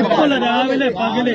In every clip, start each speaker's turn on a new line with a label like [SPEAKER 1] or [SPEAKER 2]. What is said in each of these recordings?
[SPEAKER 1] ഇപ്പോഴല്ല രാവിലെ
[SPEAKER 2] പകൽ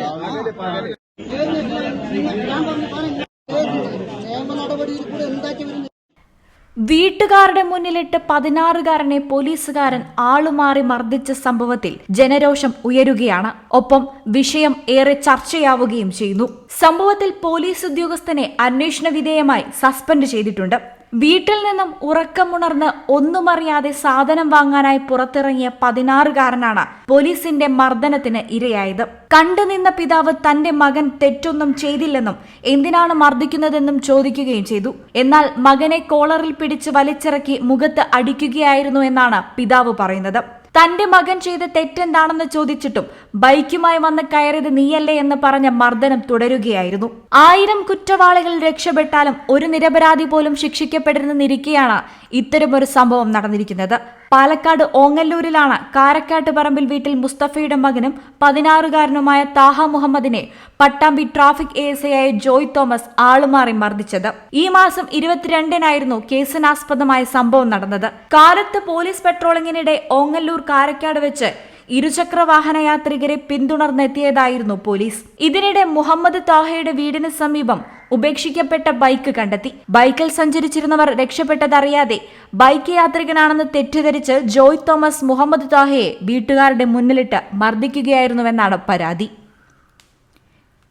[SPEAKER 3] വീട്ടുകാരുടെ മുന്നിലിട്ട് പതിനാറുകാരനെ പോലീസുകാരൻ ആളുമാറി മർദ്ദിച്ച സംഭവത്തിൽ ജനരോഷം ഉയരുകയാണ്. ഒപ്പം വിഷയം ഏറെ ചർച്ചയാവുകയും ചെയ്യുന്നു. സംഭവത്തിൽ പോലീസ് ഉദ്യോഗസ്ഥനെ അന്വേഷണ വിധേയമായി സസ്പെൻഡ് ചെയ്തിട്ടുണ്ട്. വീട്ടിൽ നിന്നും ഉറക്കമുണർന്ന് ഒന്നുമറിയാതെ സാധനം വാങ്ങാനായി പുറത്തിറങ്ങിയ പതിനാറുകാരനാണ് പോലീസിന്റെ മർദ്ദനത്തിന് ഇരയായത്. കണ്ടുനിന്ന പിതാവ് തന്റെ മകൻ തെറ്റൊന്നും ചെയ്തില്ലെന്നും എന്തിനാണ് മർദ്ദിക്കുന്നതെന്നും ചോദിക്കുകയും ചെയ്തു. എന്നാൽ മകനെ കോളറിൽ പിടിച്ച് വലിച്ചിറക്കി മുഖത്ത് അടിക്കുകയായിരുന്നു എന്നാണ് പിതാവ് പറയുന്നത്. തന്റെ മകൻ ചെയ്ത തെറ്റെന്താണെന്ന് ചോദിച്ചിട്ടും ബൈക്കുമായി വന്ന് കയറിയത് നീയല്ലേ എന്ന് പറഞ്ഞ മർദ്ദനം തുടരുകയായിരുന്നു. ആയിരം കുറ്റവാളികൾ രക്ഷപ്പെട്ടാലും ഒരു നിരപരാധി പോലും ശിക്ഷിക്കപ്പെടരുന്നിരിക്കെയാണ് ഇത്തരമൊരു സംഭവം നടന്നിരിക്കുന്നത്. പാലക്കാട് ഓങ്ങല്ലൂരിലാണ് കാരക്കാട്ട് പറമ്പിൽ വീട്ടിൽ മുസ്തഫയുടെ മകനും പതിനാറുകാരനുമായ താഹ മുഹമ്മദിനെ Pattambi traffic A S Joy Thomas ആളുമാറി മർദ്ദിച്ചത്. ഈ മാസം ഇരുപത്തിരണ്ടിനായിരുന്നു കേസിനാസ്പദമായ സംഭവം നടന്നത്. കാലത്ത് പോലീസ് പെട്രോളിങ്ങിനിടെ ഓങ്ങല്ലൂർ കാരക്കാട് വെച്ച് ഇരുചക്ര വാഹന യാത്രികരെ പിന്തുടർന്നെത്തിയതായിരുന്നു പോലീസ്. ഇതിനിടെ മുഹമ്മദ് താഹയുടെ വീടിന് സമീപം ഉപേക്ഷിക്കപ്പെട്ട ബൈക്ക് കണ്ടെത്തി. ബൈക്കിൽ സഞ്ചരിച്ചിരുന്നവർ രക്ഷപ്പെട്ടതറിയാതെ ബൈക്ക് യാത്രികനാണെന്ന് തെറ്റിദ്ധരിച്ച് ജോയ് തോമസ് മുഹമ്മദ് താഹയെ വീട്ടുകാരുടെ മുന്നിലിട്ട് മർദ്ദിക്കുകയായിരുന്നുവെന്നാണ് പരാതി.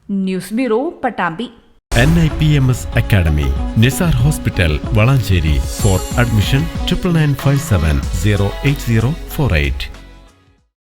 [SPEAKER 3] News bureau Pattambi.
[SPEAKER 4] N I P M S academy Nizar hospital Valanchery. For admission triple nine five seven zero eight zero four eight.